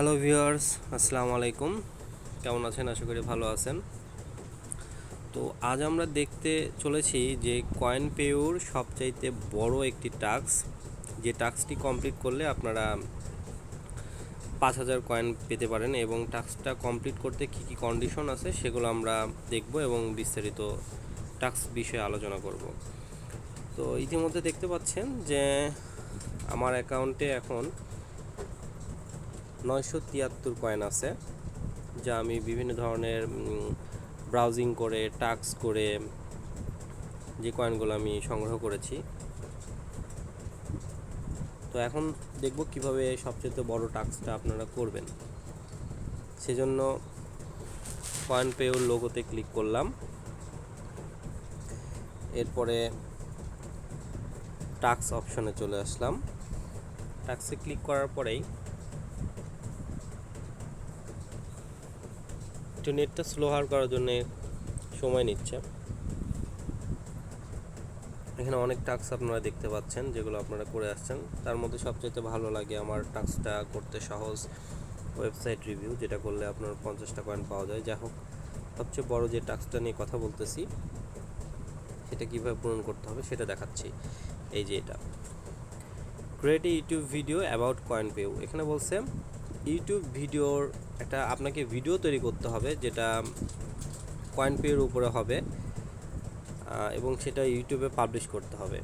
Hello viewers, আসসালামু আলাইকুম। কেমন আছেন? আশা করি ভালো আছেন। তো আজ আমরা দেখতে চলেছি যে কয়েন পেউর সবচাইতে বড় একটি টাস্ক। যে টাস্কটি কমপ্লিট করলে আপনারা পাঁচ হাজার কয়েন পেতে পারেন এবং টাস্কটা কমপ্লিট করতে কী কী কন্ডিশন আছে সেগুলো আমরা দেখব এবং বিস্তারিত টাস্ক বিষয়ে আলোচনা করব। তো ইতিমধ্যে দেখতে পাচ্ছেন যে আমার অ্যাকাউন্টে এখন নয়শো তিয়াত্তর কয়েন আছে, যা আমি বিভিন্ন ধরনের ব্রাউজিং করে টাক্স করে যে কয়েনগুলো আমি সংগ্রহ করেছি। তো এখন দেখব কীভাবে সবচেয়ে বড় টাস্কটা আপনারা করবেন। সেজন্য কয়েন পেওর লোগোতে ক্লিক করলাম। এরপরে টাক্স অপশনে চলে আসলাম। টাক্সে ক্লিক করার পরেই একটু নেটটা স্লো হার করার জন্য সময় নিচ্ছে। এখানে অনেক টাস্ক আপনারা দেখতে পাচ্ছেন, যেগুলো আপনারা করে আসছেন। তার মধ্যে সবচেয়ে ভালো লাগে আমার টাস্কটা করতে সহজ ওয়েবসাইট রিভিউ, যেটা করলে আপনার পঞ্চাশটা কয়েন পাওয়া যায়। যাই হোক, সবচেয়ে বড় যে টাস্কটা নিয়ে কথা বলতেছি, সেটা কীভাবে পূরণ করতে হবে সেটা দেখাচ্ছি। এই যে এটা। Create YouTube video about CoinPayU এখানে বলছে ইউটিউব ভিডিওর একটা আপনাকে ভিডিও তৈরি করতে হবে, যেটা কয়েন পেয়ের উপরে হবে এবং সেটা ইউটিউবে পাবলিশ করতে হবে।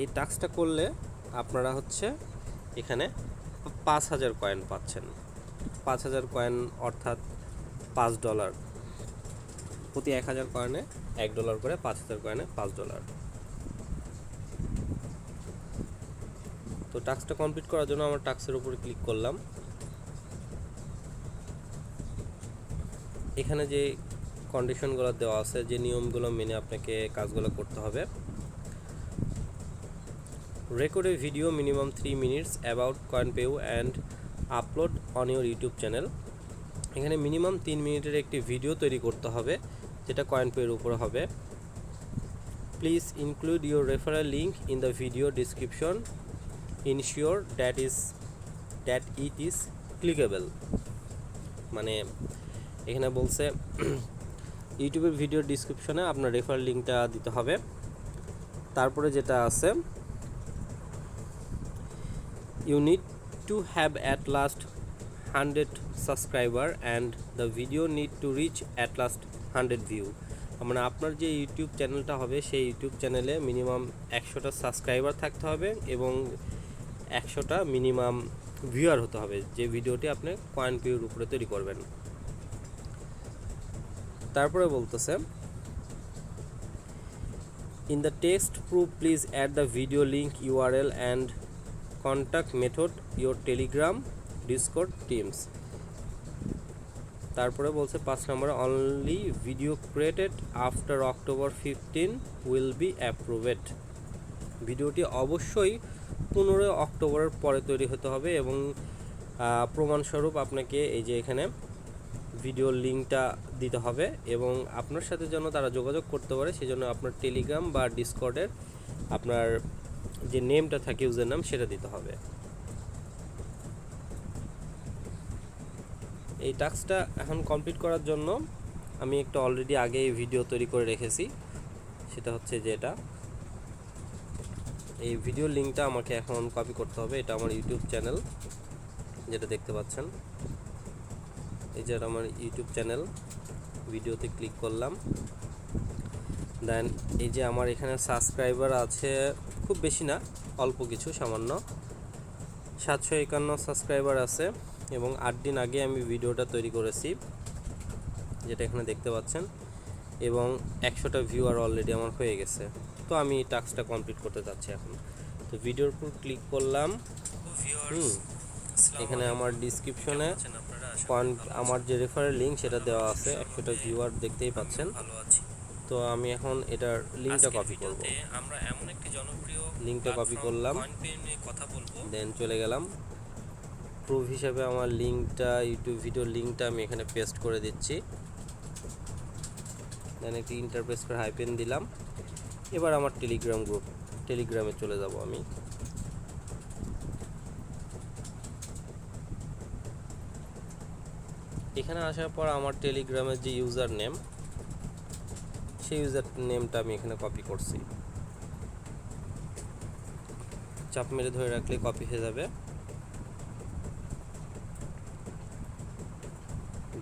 এই টাস্কটা করলে আপনারা হচ্ছে এখানে পাঁচ হাজার কয়েন পাচ্ছেন। পাঁচ হাজার কয়েন অর্থাৎ পাঁচ ডলার প্রতি এক হাজার কয়েনে এক ডলার করে পাঁচ হাজার কয়েনে পাঁচ ডলার তো টাস্কটা কমপ্লিট করার জন্য আমার টাস্কের উপরে ক্লিক করলাম। এখানে যে কন্ডিশনগুলো দেওয়া আছে, যে নিয়মগুলো মেনে আপনাকে কাজগুলো করতে হবে। Record video minimum three minutes about CoinPayU and upload on your YouTube channel এখানে মিনিমাম তিন মিনিটের একটি ভিডিও তৈরি করতে হবে, যেটা কয়েন পেয়ের উপরে হবে। Please include your referral link in the video description ensure that is that it is clickable মানে এখানে বলছে, ইউটিউবের ভিডিও ডিসক্রিপশনে আপনার রেফার লিঙ্কটা দিতে হবে। তারপরে যেটা আছে you need to have at last hundred subscriber and the video need to reach at last hundred view মানে আপনার যে ইউটিউব চ্যানেলটা হবে, সেই ইউটিউব চ্যানেলে মিনিমাম একশোটা সাবস্ক্রাইবার থাকতে হবে এবং একশোটা মিনিমাম ভিউয়ার হতে হবে, যে ভিডিওটি আপনি কয়েন পিউর উপরে তৈরি করবেন। তারপরে বলতেছে in the text proof please add the video link URL and contact method your Telegram Discord teams তারপরে বলছে, পাঁচ নম্বরে only video created after October fifteen will be approved ভিডিওটি অবশ্যই পনেরোই অক্টোবরের পরে তৈরি হতে হবে এবং প্রমাণস্বরূপ আপনাকে এই যে এখানে ভিডিওর লিঙ্কটা দিতে হবে এবং আপনার সাথে যেন তারা যোগাযোগ করতে পারে, সেজন্য আপনার টেলিগ্রাম বা ডিসকর্ডের আপনার যে নেমটা থাকে ইউজার নাম সেটা দিতে হবে। এই টাস্কটা এখন কমপ্লিট করার জন্য আমি একটা অলরেডি আগে ভিডিও তৈরি করে রেখেছি। সেটা হচ্ছে যে এটা। এই ভিডিও লিঙ্কটা আমাকে এখন কপি করতে হবে। এটা আমার ইউটিউব চ্যানেল যেটা দেখতে পাচ্ছেন। এই যে আমার ইউটিউব চ্যানেল ভিডিওতে ক্লিক করলাম। দেন এই যে আমার এখানে সাবস্ক্রাইবার আছে খুব বেশি না অল্প কিছু সামান্য। সাতশো একান্ন সাবস্ক্রাইবার আছে এবং আট দিন আগে আমি ভিডিওটা তৈরি করেছি যেটা এখানে দেখতে পাচ্ছেন। এবং একশোটা ভিউয়ার অলরেডি আমার হয়ে গেছে। তো আমি টাস্কটা কমপ্লিট করতে যাচ্ছি এখন। তো ভিডিওর উপর ক্লিক করলাম। হুম। এখানে আমার ডিসক্রিপশনে আমার যে রেফারের লিঙ্ক সেটা দেওয়া আছে। একশোটা ভিউয়ার দেখতেই পাচ্ছেন। তো আমি এখন এটার লিঙ্কটা কপি করব। আমরা এমন একটি জনপ্রিয় লিঙ্কটা কপি করলাম। কথা বলব। দেন চলে গেলাম। প্রুফ হিসাবে আমার লিঙ্কটা ইউটিউব ভিডিও লিঙ্কটা আমি এখানে পেস্ট করে দিচ্ছি। দেন একটি ইন্টারপ্রেস করে হাইপেন দিলাম। এবার আমার টেলিগ্রাম গ্রুপ টেলিগ্রামে চলে যাব আমি। এখানে আসার পর আমার টেলিগ্রামের যে ইউজার নেম সেই ইউজার নেমটা আমি এখানে কপি করছি। চাপ মেরে ধরে রাখলে কপি হয়ে যাবে।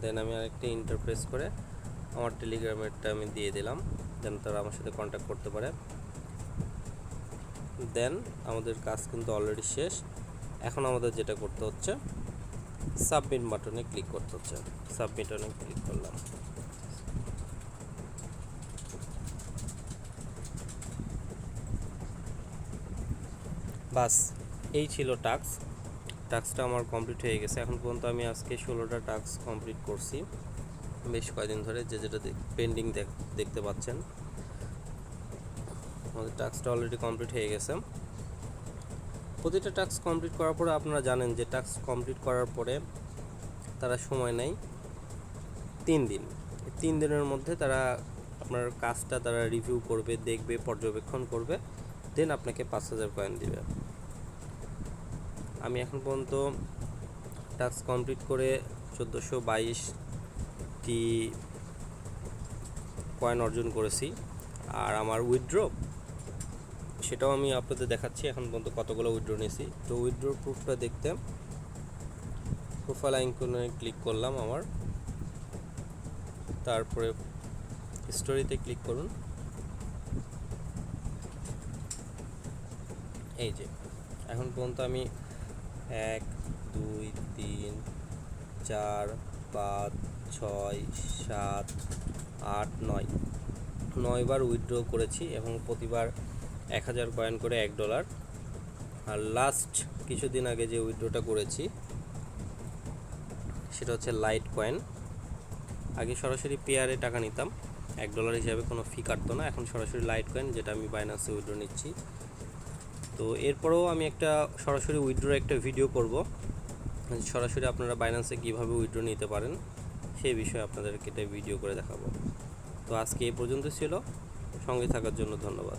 দেন আমি আরেকটা ইন্টারপ্রেস করে আমার টেলিগ্রামেরটা আমি দিয়ে দিলাম, যেন তারা আমার সাথে কন্ট্যাক্ট করতে পারে। দেন আমাদের কাজ কিন্তু অলরেডি শেষ। এখন আমাদের যেটা করতে হচ্ছে সাবমিট বাটনে ক্লিক করতে হচ্ছে সাবমিট বাটনে ক্লিক করলাম। বাস, এই ছিল টাস্ক। টাস্কটা আমার কমপ্লিট হয়ে গেছে। এখন পর্যন্ত আমি আজকে ষোলোটা টাস্ক কমপ্লিট করছি। বেশ কয়েকদিন ধরে যে যেটা পেন্ডিং দেখতে পাচ্ছেন। আমাদের টাস্কটা অলরেডি কমপ্লিট হয়ে গেছে। প্রতিটা টাস্ক কমপ্লিট করার পরে আপনারা জানেন যে টাস্ক কমপ্লিট করার পরে তারা সময় নেয় তিন দিন। তিন দিনের মধ্যে তারা আপনার কাজটা তারা রিভিউ করবে, দেখবে, পর্যবেক্ষণ করবে দেন আপনাকে পাঁচ হাজার কয়েন দেবে। আমি এখন পর্যন্ত টাস্ক কমপ্লিট করে চোদ্দোশো বাইশটি কয়েন অর্জন করেছি। আর আমার উইথড্র সেটাও আমি আপনাদের দেখাচ্ছি। এখন পর্যন্ত কতগুলো উইড্রো নিয়েছি। তো উইড্রো প্রুফটা দেখতে প্রোফাইল আইকনে ক্লিক করলাম আমার। তারপরে স্টোরিতে ক্লিক করুন। এই যে, এখন পর্যন্ত আমি এক, দুই, তিন, চার, পাঁচ, ছয়, সাত, আট, নয়। নয়বার উইথড্র করেছি এবং প্রতিবার এক হাজার কয়েন করে এক ডলার। আর লাস্ট কিছুদিন আগে যে উইথড্রটা করেছি, সেটা হচ্ছে লাইট কয়েন আগে সরাসরি পেয়ারে টাকা নিতাম, এক ডলার হিসাবে কোনো ফি কাটতো না। এখন সরাসরি লাইট কয়েন যেটা আমি বাইনান্সে উইথড্র নিচ্ছি। তো এরপরেও আমি একটা সরাসরি উইথড্র একটা ভিডিও করব। সরাসরি আপনারা বাইন্যান্সে কীভাবে উইথড্র নিতে পারেন সেই বিষয়ে আপনাদেরকে এটা ভিডিও করে দেখাবো। তো আজকে এই পর্যন্ত ছিল। সঙ্গে থাকার জন্য ধন্যবাদ।